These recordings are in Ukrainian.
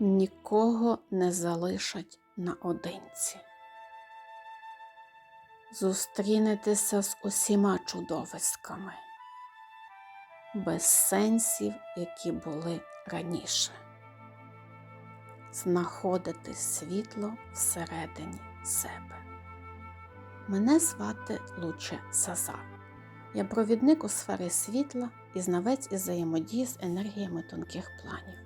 нікого не залишать наодинці. Зустрінетеся з усіма чудовиськами, без сенсів, які були раніше. Знаходити світло всередині себе. Мене звати Луче Сазар. Я провідник у сфері світла і знавець із взаємодії з енергіями тонких планів.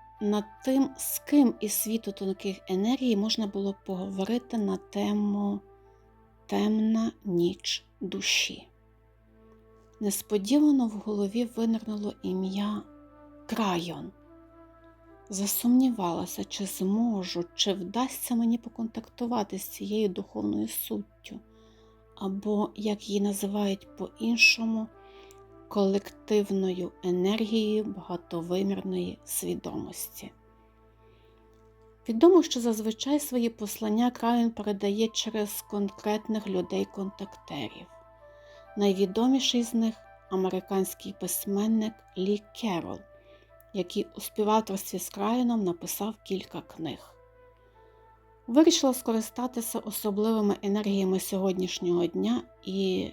над тим, з ким із світу тонких енергій можна було поговорити на тему Темна ніч душі. Несподівано в голові винирнуло ім'я Крайон. Засумнівалася, чи зможу, чи вдасться мені поконтактувати з цією духовною суттю, або, як її називають по-іншому, колективною енергією багатовимірної свідомості. Відомо, що зазвичай свої послання Крайон передає через конкретних людей-контактерів. Найвідоміший з них американський письменник Лі Керол, який у співавторстві з Крайоном написав кілька книг. Вирішила скористатися особливими енергіями сьогоднішнього дня і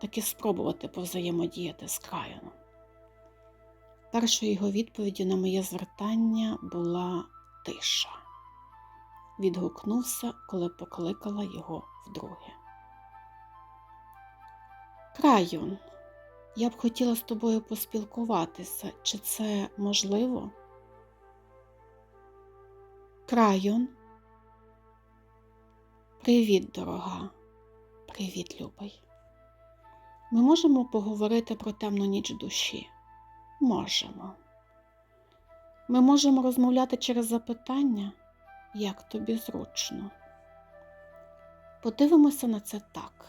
таки спробувати повзаємодіяти з Крайоном. Першою його відповіддю на моє звертання була тиша. Відгукнувся, коли покликала його вдруге. Крайон, я б хотіла з тобою поспілкуватися. Чи це можливо? Крайон. Привіт, дорога. Привіт, любий. Ми можемо поговорити про темну ніч душі? Можемо. Ми можемо розмовляти через запитання, як тобі зручно. Подивимося на це так.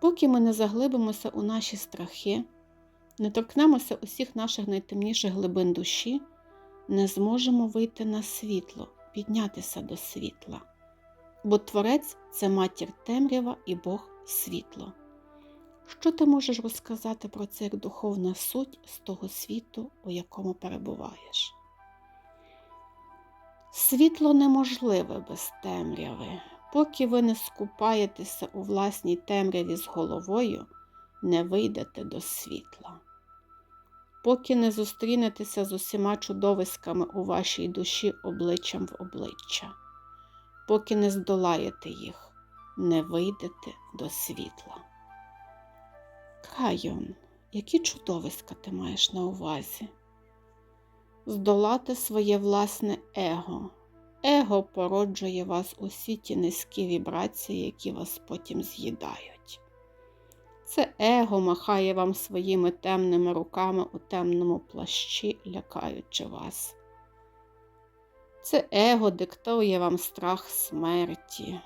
Поки ми не заглибимося у наші страхи, не торкнемося усіх наших найтемніших глибин душі, не зможемо вийти на світло, піднятися до світла. Бо Творець це матір темрява і Бог світло. Що ти можеш розказати про це як духовна суть з того світу, у якому перебуваєш? Світло неможливе без темряви. Поки ви не скупаєтеся у власній темряві з головою, не вийдете до світла. Поки не зустрінетеся з усіма чудовиськами у вашій душі обличчям в обличчя, поки не здолаєте їх, не вийдете до світла. Кайон, які чудовиська ти маєш на увазі? Здолати своє власне его. Его породжує вас усі ті низькі вібрації, які вас потім з'їдають. Це его махає вам своїми темними руками у темному плащі, лякаючи вас. Це его диктує вам страх смерті.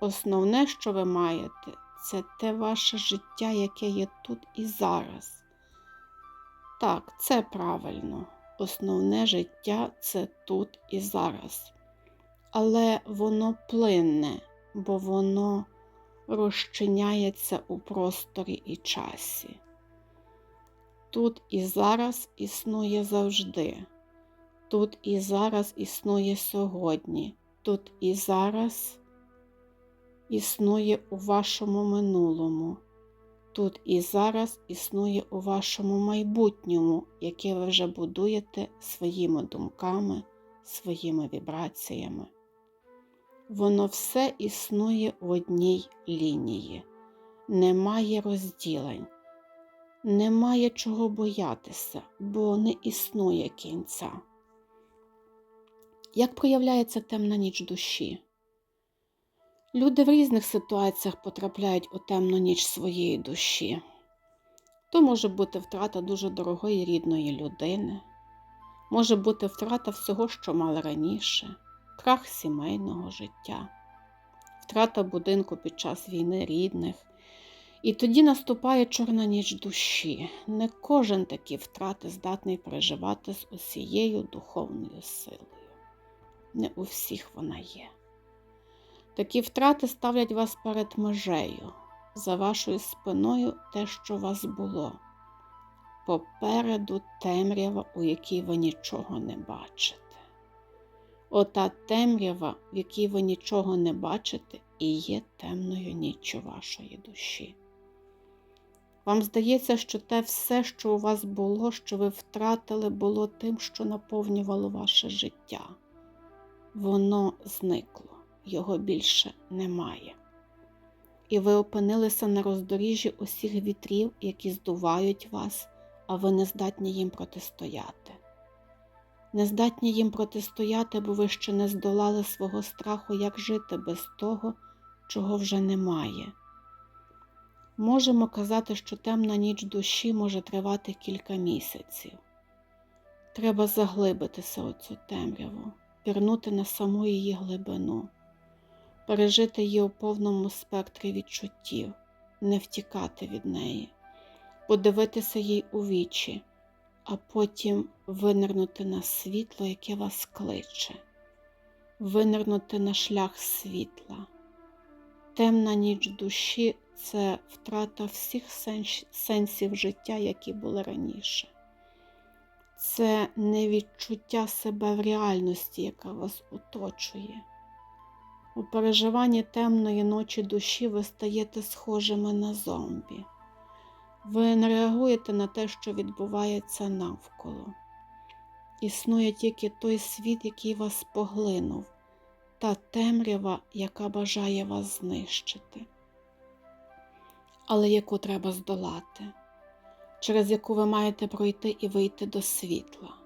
Основне, що ви маєте, це те ваше життя, яке є тут і зараз. Так, це правильно. Основне життя це тут і зараз. Але воно плинне, бо воно розчиняється у просторі і часі. Тут і зараз існує завжди. Тут і зараз існує сьогодні. Тут і зараз існує у вашому минулому. Тут і зараз існує у вашому майбутньому, яке ви вже будуєте своїми думками, своїми вібраціями. Воно все існує в одній лінії, немає розділень, немає чого боятися, бо не існує кінця. Як проявляється темна ніч душі? Люди в різних ситуаціях потрапляють у темну ніч своєї душі. То може бути втрата дуже дорогої рідної людини, може бути втрата всього, що мали раніше, крах сімейного життя, втрата будинку під час війни рідних. І тоді наступає чорна ніч душі. Не кожен такі втрати здатний переживати з усією духовною силою. Не у всіх вона є. Такі втрати ставлять вас перед межею, за вашою спиною те, що у вас було. Попереду темрява, у якій ви нічого не бачите. Ота темрява, в якій ви нічого не бачите, і є темною ніччю вашої душі. Вам здається, що те все, що у вас було, що ви втратили, було тим, що наповнювало ваше життя. Воно зникло, його більше немає. І ви опинилися на роздоріжжі усіх вітрів, які здувають вас, а ви не здатні їм протистояти. Не здатні їм протистояти, бо ви ще не здолали свого страху, як жити без того, чого вже немає. Можемо казати, що темна ніч душі може тривати кілька місяців. Треба заглибитися у цю темряву, пірнути на саму її глибину, пережити її у повному спектрі відчуттів, не втікати від неї, подивитися їй у вічі, а потім винирнути на світло, яке вас кличе, винирнути на шлях світла. Темна ніч душі це втрата всіх сенсів життя, які були раніше. Це невідчуття себе в реальності, яка вас оточує. У переживанні темної ночі душі ви стаєте схожими на зомбі. Ви не реагуєте на те, що відбувається навколо. Існує тільки той світ, який вас поглинув, та темрява, яка бажає вас знищити але яку треба здолати, через яку ви маєте пройти і вийти до світла.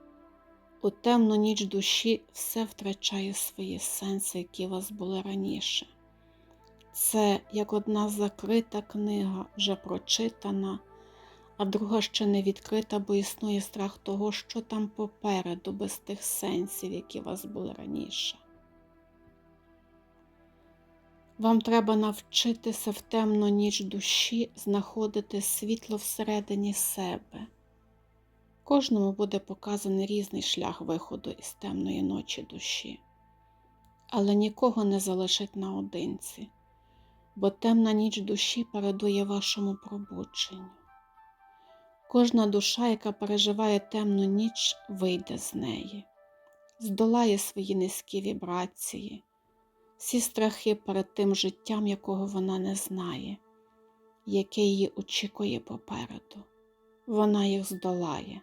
У темну ніч душі все втрачає свої сенси, які у вас були раніше. Це як одна закрита книга, вже прочитана, а друга ще не відкрита, бо існує страх того, що там попереду, без тих сенсів, які у вас були раніше. Вам треба навчитися в темну ніч душі знаходити світло всередині себе. Кожному буде показаний різний шлях виходу із темної ночі душі, але нікого не залишить наодинці, бо темна ніч душі передує вашому пробудженню. Кожна душа, яка переживає темну ніч, вийде з неї, здолає свої низькі вібрації всі страхи перед тим життям, якого вона не знає, яке її очікує попереду. Вона їх здолає.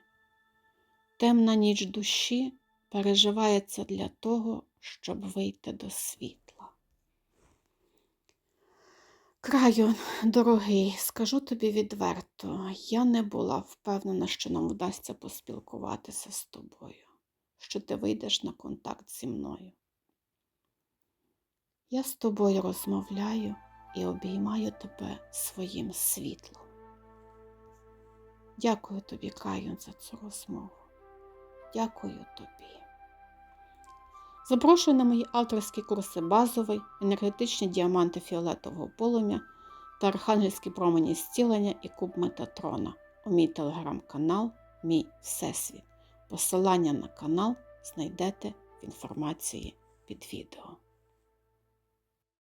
Темна ніч душі переживається для того, щоб вийти до світла. Краю, дорогий, скажу тобі відверто, я не була впевнена, що нам вдасться поспілкуватися з тобою, що ти вийдеш на контакт зі мною. Я з тобою розмовляю і обіймаю тебе своїм світлом. Дякую тобі, Каюн, за цю розмову. Дякую тобі. Запрошую на мої авторські курси базовий, енергетичні діаманти фіолетового полум'я та архангельські промені зцілення і куб Метатрона у мій телеграм-канал, Мій Всесвіт. Посилання на канал знайдете в інформації під відео.